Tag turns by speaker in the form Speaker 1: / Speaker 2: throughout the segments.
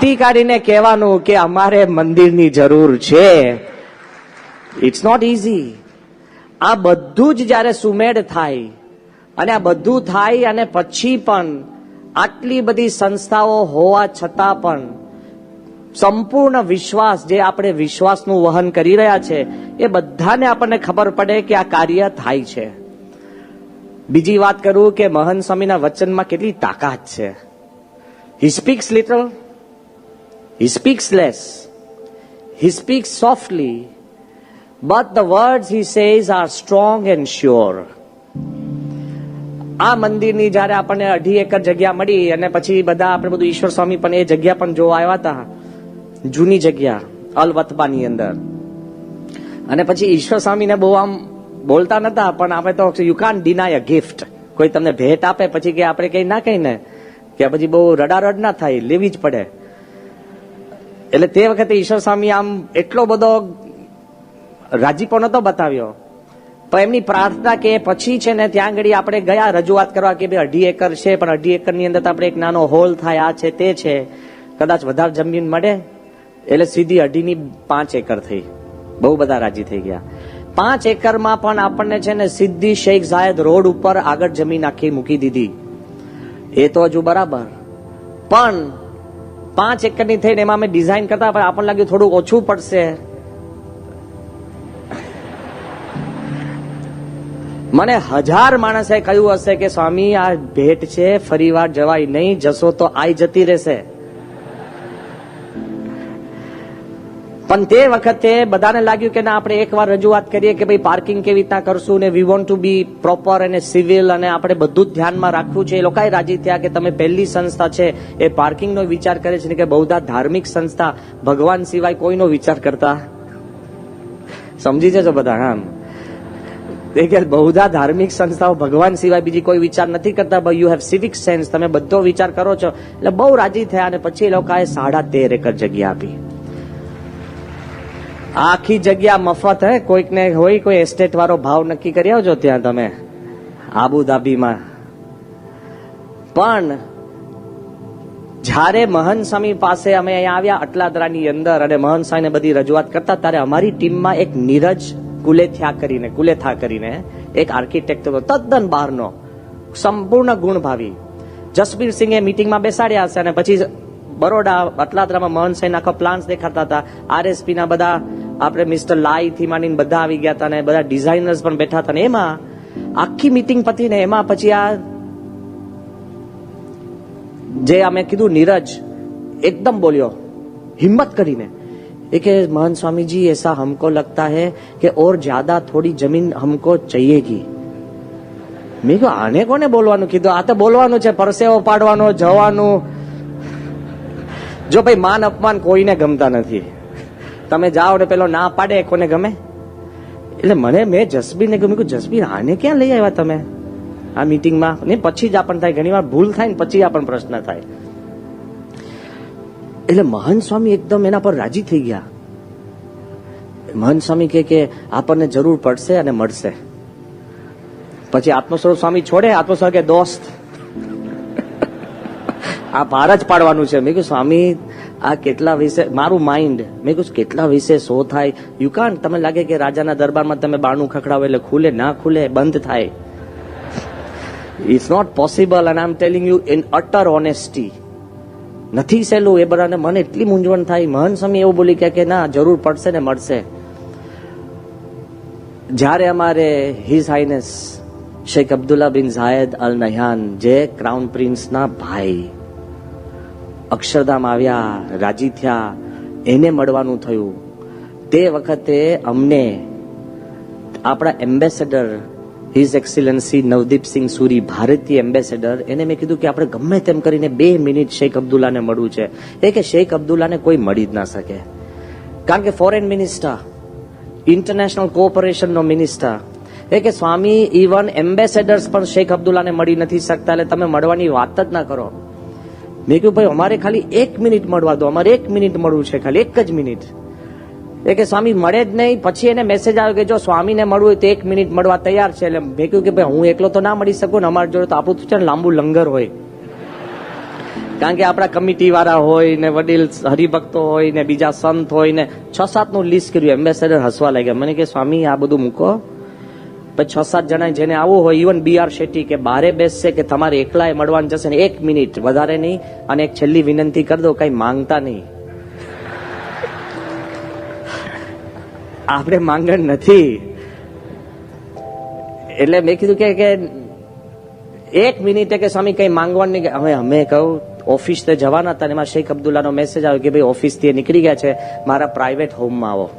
Speaker 1: ચીઠ્ઠી કાઢીને કહેવાનું કે અમારે મંદિરની જરૂર છે. ઇટ્સ નોટ ઇઝી આ બધું જ જ્યારે સુમેળ થાય, અને આ બધું થાય અને પછી પણ આટલી બધી સંસ્થાઓ હોવા છતાં પણ સંપૂર્ણ વિશ્વાસ જે આપણે વિશ્વાસનું વહન કરી રહ્યા છે, એ બધાને આપણને ખબર પડે કે આ કાર્ય થાય છે. બીજી વાત કરું કે મહન સ્વામીના વચનમાં કેટલી તાકાત છે. He speaks little he speaks less he speaks softly, but the words he says are strong and sure આ મંદિરની જ્યારે આપણને અઢી એકર જગ્યા મળી અને પછી બધા આપણે બધું ઈશ્વર સ્વામી પણ એ જગ્યા પણ જોવા આવ્યા હતા જૂની જગ્યા અલવતબાની અંદર. અને પછી ઈશ્વર સ્વામીને બહુ આમ બોલતા નતા પણ આપણે તો યુ કાન ડિનાય અ ગિફ્ટ કોઈ તમને ભેટ આપે પછી કે આપણે કઈ ના કહીને કે પછી બહુ રડારડ ના થાય લેવી જ પડે. એટલે તે વખતે ઈશ્વર સ્વામી આમ એટલો બધો રાજીપો નતો બતાવ્યો. પણ એમની પ્રાર્થના કે પછી છે ને ત્યાં આગળ આપણે ગયા, રજૂઆત કરવા કે ભાઈ અઢી એકર છે, પણ અઢી એકરની અંદર આપણે એક નાનો હોલ થાય, આ છે, તે છે. કદાચ વધારે જમીન મળે. એટલે સીધી અઢીની પાંચ એકર થઈ. બહુ બધા રાજી થઈ ગયા. પાંચ એકરમાં પણ આપણને છે ને સીધી શેખ ઝાયદ રોડ ઉપર આગળ જમીન આખી મૂકી દીધી. એ તો હજુ બરાબર. પણ પાંચ એકરની થઈને એમાં અમે ડિઝાઇન કરતા, પણ આપણને લાગ્યું થોડું ઓછું પડશે. મને હજાર માણસે કહ્યું હશે કે, સ્વામી, આ ભેટ છે ફરી વાર જવાય નહીં, જશો તો આઈ જતી રહેશે. પણ તે વખતે બધાને લાગ્યું કે ના, આપણે એકવાર રજૂઆત કરીએ કે ભાઈ પાર્કિંગ કેવી રીતના કરશું ને we want to be proper અને સિવિલ અને આપણે બધું જ ધ્યાનમાં રાખવું છે. એ લોકોએ રાજી થયા કે તમે પહેલી સંસ્થા છે, એ પાર્કિંગનો વિચાર કરે છે ને કે બહુધા ધાર્મિક સંસ્થા, ભગવાન સિવાય કોઈનો વિચાર કરતા. સમજી જજો બધા આમ કે બહુધા ધાર્મિક સંસ્થાઓ, ભગવાન સિવાય બીજી કોઈ વિચાર નથી કરતા but you have civic sense તમે બધો વિચાર કરો છો. એટલે બહુ રાજી થયા અને પછી એ લોકોએ સાડા તેર એકર જગ્યા આપી. આખી જગ્યા મફત, હે? કોઈકને હોય કોઈ એસ્ટેટ વાળો ભાવ નક્કી કરી આવજો ત્યાં તમે, આબુધાબીમાં. પણ જ્યારે મહન સ્વામી પાસે અમે અહીંયા આવ્યા અટલાદરાની અંદર અને મહન સ્વામીને બધી રજૂઆત કરતા, ત્યારે અમારી ટીમમાં એક નીરજ કુલેથ્યા કરીને, કુલેથા કરીને, એક આર્કિટેક્ટ તદ્દન બહારનો, સંપૂર્ણ ગુણભાવી. જસબીર સિંહે મિટિંગમાં બેસાડ્યા હશે અને પછી બરોડા, અટલાદરામાં મહન સાહેબ આખો પ્લાન્સ દેખાતા હતા. આરએસપી ના બધા આપણે મિસ્ટર લાઈથી માંડીને બધા આવી ગયા હતા ને બધા ડિઝાઇનર્સ પણ બેઠા હતા ને એમાં. આખી મિટિંગ પતીને એમાં પછી આ જે અમે કીધું નીરજ, એકદમ બોલ્યો, હિંમત કરીને. એ કે, મહાન સ્વામીજી, એસા હમકો લગતા હે કે ઓર જ્યાદા થોડી જમીન હમકો ચાહીએગી મેં કહ્યું આને કોને બોલવાનું? કીધું, આ તો બોલવાનું છે, પરસેવો પાડવાનો, જવાનું. જો ભાઈ માન અપમાન કોઈને ગમતા નથી. તમે જાઓ ને પેલો ના પાડે કોને ગમે? એટલે મને મેં જસબીરને કહ્યું કે જસબીર આને ક્યાં લઈ આવ્યા તમે? આ મીટિંગમાં ને પછી જ આપણને થાય ઘણી વાર ભૂલ થાય ને પછી આપણને પ્રશ્ન થાય. એટલે મહંત સ્વામી એકદમ એના પર રાજી થઈ ગયા. મહંત સ્વામી કહે કે આપણને જરૂર પડશે અને મળશે. પછી આત્મસ્વરૂપ સ્વામી છોડે, આત્મસ્વરૂપ કે દોસ્ત. આ ભાર જ પાડવાનું છે. મેં કહ્યું સ્વામી આ કેટલા વિશે મારું માઇન્ડ મેં કહ્યું કેટલા વિશે શો થાય? યુ કાન તમે લાગે કે રાજાના દરબારમાં તમે બાણું ખખડાવો એટલે ખુલે? ના ખુલે, બંધ થાય. It's not possible and I am telling you in utter honesty નથી સહેલું એ બધાને મને એટલી મૂંઝવણ થાય. મહન સ્વામી એવું બોલી કે ના, જરૂર પડશે ને મળશે. જ્યારે અમારે હિઝ હાઇનેસ શેખ અબ્દુલ્લા બિન ઝાયદ અલ નહાન જે ક્રાઉન પ્રિન્સના ભાઈ અક્ષરધામ આવ્યા, રાજી થયા, એને મળવાનું થયું. તે વખતે અમને આપણા એમ્બેસેડર હિઝ એક્સિલન્સી નવદીપસિંહ સુરી, ભારતીય એમ્બેસેડર એને મેં કીધું કે આપણે ગમે તેમ કરીને બે મિનિટ શેખ અબ્દુલ્લાને મળવું છે. એ કે શેખ અબ્દુલ્લાને કોઈ મળી જ ના શકે. કારણ કે ફોરેન મિનિસ્ટર ઇન્ટરનેશનલ કોઓપરેશનનો મિનિસ્ટર એ કે સ્વામી ઇવન એમ્બેસેડર્સ પણ શેખ અબ્દુલ્લાને મળી નથી શકતા, એટલે તમે મળવાની વાત જ ના કરો. મેં કહ્યું ભાઈ, અમારે ખાલી એક મિનિટ મળવા દો, અમારે એક મિનિટ મળવું છે, ખાલી એક જ મિનિટ. એ કે, સ્વામી, મળે જ નહીં. પછી એને મેસેજ આવ્યો કે, જો સ્વામીને મળવું હોય તો એક મિનિટ મળવા તૈયાર છે. એટલે મેં કહ્યું કે, ભાઈ, હું એકલો તો ના મળી શકું ને અમારી જોડે તો આપણું છે ને લાંબુ લંગર હોય. કારણ કે આપણા કમિટી વાળા હોય ને વડીલ, હરિભક્તો હોય ને બીજા સંત હોય ને, છ સાતનું લિસ્ટ કર્યું એમ્બેસેડર હસવા લાગ્યા. મને કે, સ્વામી, આ બધું મૂકો. છ સાત જણા જેને આવવું હોય ઇવન બી આર શેટ્ટી કે બારે બેસશે કે તમારે એકલાએ મળવાનું જશે ને એક મિનિટ વધારે નહીં અને એક છેલ્લી વિનંતી કરી દો, કઈ માંગતા નહીં. આપણે માંગણ નથી. એટલે મેં કીધું કે એક મિનિટે કે સ્વામી કઈ માંગવાનું નહીં. હવે અમે કહું, ઓફિસ તો જવાના હતા એમાં શેખ અબ્દુલ્લાનો મેસેજ આવ્યો કે ભાઈ ઓફિસથી નીકળી ગયા છે, મારા પ્રાઇવેટ હોમમાં આવો.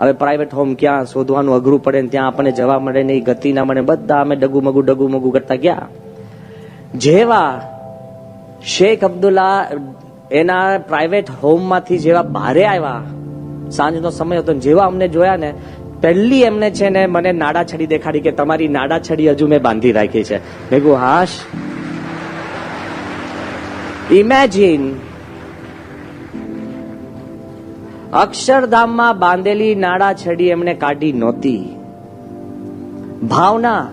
Speaker 1: હવે પ્રાઇવેટ હોમ ક્યાં શોધવાનું અઘરું પડે ને ત્યાં આપણને જવા મળે નહીં, ગતિ ના મળે, બધા અમે ડગુ મગુ ડગુ મગુ કરતા ગયા. જેવા શેખ અબ્દુલ્લા એના પ્રાઇવેટ હોમમાંથી જેવા બારે આવ્યા, સાંજનો સમય હતો જેવા અમને જોયા ને, પહેલી એમને છે ને મને નાડા છડી દેખાડી કે તમારી નાડા છડી હજુ મેં બાંધી રાખી છે. મેં કહ્યું હાશ. ઇમેજિન અક્ષરધામમાં બાંધેલી નાડા છડી એમને કાઢી નહોતી. ભાવના,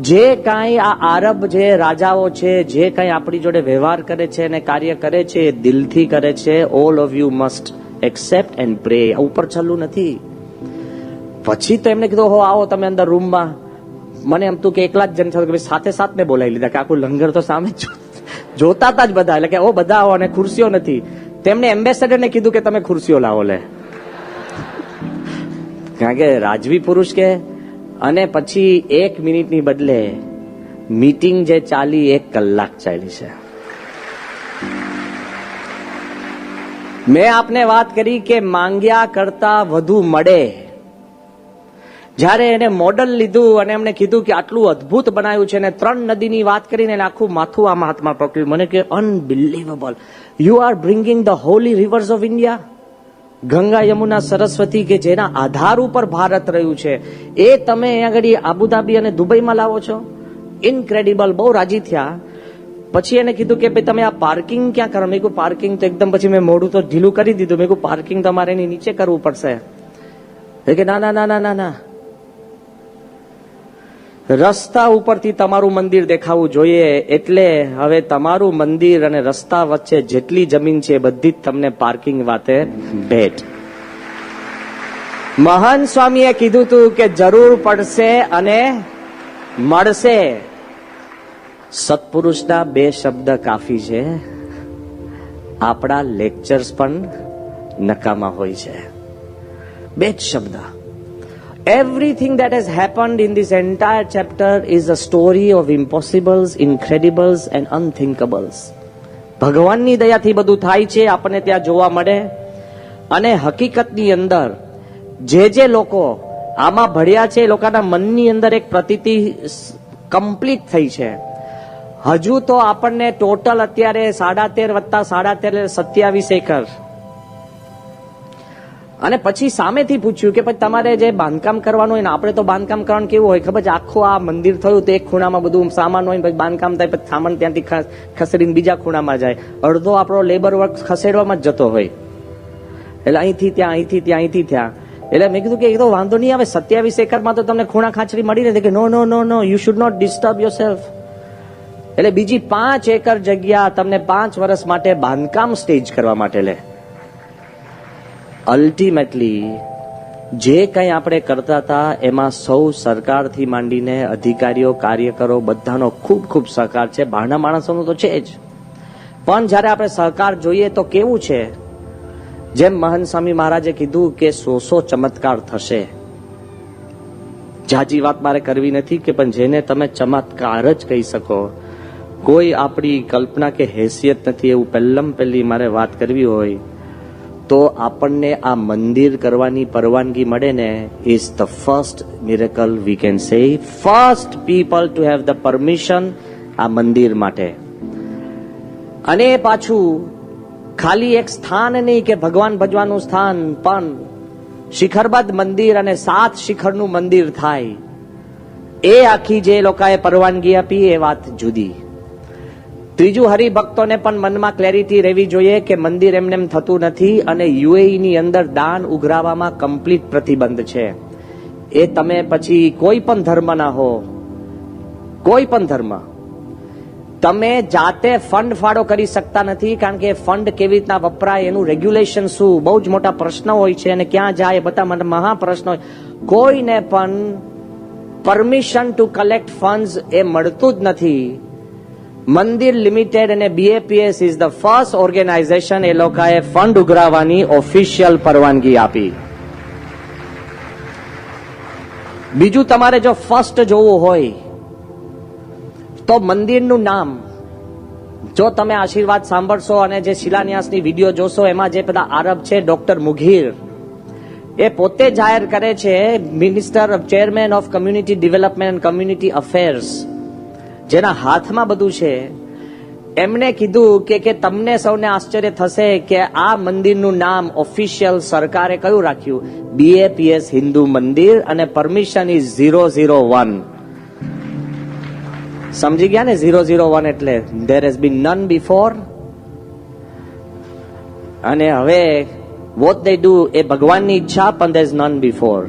Speaker 1: જે કાંઈ આ આરબ જે રાજાઓ છે, જે કાંઈ આપણી જોડે વ્યવહાર કરે છે અને કાર્ય કરે છે, એ દિલથી કરે છે. All of you must accept and pray ઉપર છલ્લું નથી. પછી તો એમને કીધું, હો, આવો તમે અંદર રૂમમાં મને એમ તું કે એકલા જ જન થયું કે સાથે સાથ બોલાવી લીધા, કે આખું લંગર તો સામે જોતા જ બધા, એટલે કે, ઓ, બધા આવો અને ખુરશીઓ નથી. તેમણે એમ્બેસેડરને કીધું કે તમે ખુરશીઓ લાવો લે. કારણ કે રાજવી પુરુષ કે, અને પછી એક મિનિટની બદલે મીટિંગ જે ચાલી એક કલાક ચાલી છે. મેં આપને વાત કરી કે માંગ્યા કરતા વધુ મળે. જ્યારે એને મોડલ લીધું અને એમને કીધું કે આટલું અદ્ભુત બનાવ્યું છે અને ત્રણ નદીની વાત કરીને આખું માથું આમાં હાથમાં પકડ્યું. મને કે unbelievable you are bringing the holy rivers of India Ganga Yamuna Saraswati કે જેના આધાર ઉપર ભારત રહ્યું છે, એ તમે આગળ આબુધાબી અને દુબઈમાં લાવો છો? ઇનક્રેડિબલ બહુ રાજી થયા. પછી એને કીધું કે ભાઈ તમે આ પાર્કિંગ ક્યાં કરો? મેં પાર્કિંગ તો એકદમ પછી મેં મોઢું તો ઢીલું કરી દીધું. મેં કહ્યું પાર્કિંગ તમારે એની નીચે કરવું પડશે. કે, ના ના ના ના ના ના. રસ્તા ઉપરથી તમારું મંદિર દેખાવું જોઈએ એટલે હવે તમારું મંદિર અને રસ્તા વચ્ચે જેટલી જમીન છે એ બધી જ તમને પાર્કિંગ વાતે ભેટ. મહાન સ્વામીએ કીધું તું કે જરૂર પડશે અને મળશે. સત્પુરુષના બે શબ્દ કાફી છે. આપણા લેક્ચર્સ પણ નકામા હોય છે. બે જ શબ્દ. Everything that has happened in this entire chapter is a story of impossibles, incredibles and unthinkables. ભગવાનની દયાથી બધું થાય છે આપણને ત્યાં જોવા મળે અને હકીકતની અંદર જે જે લોકો આમાં ભળ્યા છે એ લોકોના મનની અંદર એક પ્રતીતિ કમ્પ્લીટ થઈ છે હજુ તો આપણને ટોટલ અત્યારે સાડા તેર વત્તા સાડા તેર સત્યાવીસ એકર અને પછી સામેથી પૂછ્યું કે પછી તમારે જે બાંધકામ કરવાનું હોય ને, આપણે તો બાંધકામ કરવાનું કેવું હોય? ખબર આખું આ મંદિર થયું તો એક ખૂણામાં બધું સામાન હોય પછી બાંધકામ થાય, પછી સામાન ત્યાંથી ખસેડીને બીજા ખૂણામાં જાય. અડધો આપણો લેબર વર્ક ખસેડવામાં જ જતો હોય. એટલે અહીંથી ત્યાં અહીંથી ત્યાં અહીંથી ત્યાં. એટલે મેં કીધું કે એ તો વાંધો નહીં આવે, સત્યાવીસ એકરમાં તો તમને ખૂણા ખાંચરી મળી રહે કે no no no no you should not disturb yourself એટલે બીજી પાંચ એકર જગ્યા તમને પાંચ વર્ષ માટે બાંધકામ સ્ટેજ કરવા માટે લે. અલ્ટિમેટલી જે કંઈ આપણે કરતા હતા, એમાં સૌ સરકારથી માંડીને અધિકારીઓ, કાર્યકરો બધાનો ખૂબ ખૂબ સહકાર છે. બહારના માણસોનો તો છે જ. પણ જ્યારે આપણે સહકાર જોઈએ તો કેવું છે? જેમ મહંત સ્વામી મહારાજે કીધું કે સો સો ચમત્કાર થશે. જાજી વાત મારે કરવી નથી કે પણ જેને તમે ચમત્કાર જ કહી શકો. કોઈ આપણી કલ્પના કે હેસિયત નથી એવું પહેલમ પહેલી મારે વાત કરવી હોય. તો આપણને આ મંદિર કરવાની પરવાનગી મળે ને is the first miracle we can say first people to have the permission આ મંદિર માટે. અને પાછું, ખાલી એક સ્થાન નહીં કે ભગવાન ભજવાનું સ્થાન, પણ શિખરબદ્ધ મંદિર અને સાત શિખરનું મંદિર થાય. એ આખી જે લોકોએ પરવાનગી આપી એ વાત જુદી. ત્રીજું, હરિભક્તોને પણ મનમાં ક્લેરિટી રહેવી જોઈએ કે મંદિર એમને થતું નથી અને યુએઈની અંદર દાન ઉઘરાવવામાં કમ્પ્લીટ પ્રતિબંધ છે. એ તમે પછી કોઈ પણ ધર્મના હો, કોઈ પણ ધર્મ, તમે જાતે ફંડ ફાળો કરી શકતા નથી કારણ કે ફંડ કેવી રીતના વપરાય એનું રેગ્યુલેશન શું, બહુ જ મોટા પ્રશ્નો હોય છે અને ક્યાં જાય બધા મને મહા પ્રશ્નો હોય. કોઈને પણ પરમિશન ટુ કલેક્ટ ફંડ્સ એ મળતું જ નથી. મંદિર લિમિટેડ અને BAPS is the first organisation એ લોકોએ ફંડ ઉઘરાવવાની ઓફિશિયલ પરવાનગી આપી. બીજું તમારે જો ફર્સ્ટ જોવું હોય, તો મંદિરનું નામ, જો તમે આશીર્વાદ સાંભળશો અને જે શિલાન્યાસની વીડિયો જોશો, એમાં જે બધા આરબ છે, ડોક્ટર મુઘીર એ પોતે જાહેર કરે છે minister chairman of community development and community affairs જેના હાથમાં બધું છે, એમણે કીધું કે કે તમને સૌને આશ્ચર્ય થશે કે આ મંદિરનું નામ ઓફિશિયલ સરકારે કયું રાખ્યું? બીએપીએસ હિન્દુ મંદિર અને permission is zero zero one સમજી ગયા ને? ઝીરો ઝીરો વન એટલે there has been none before અને હવે વોટ દે ડુ એ ભગવાનની ઈચ્છા, પણ દેર ઇઝ નન બિફોર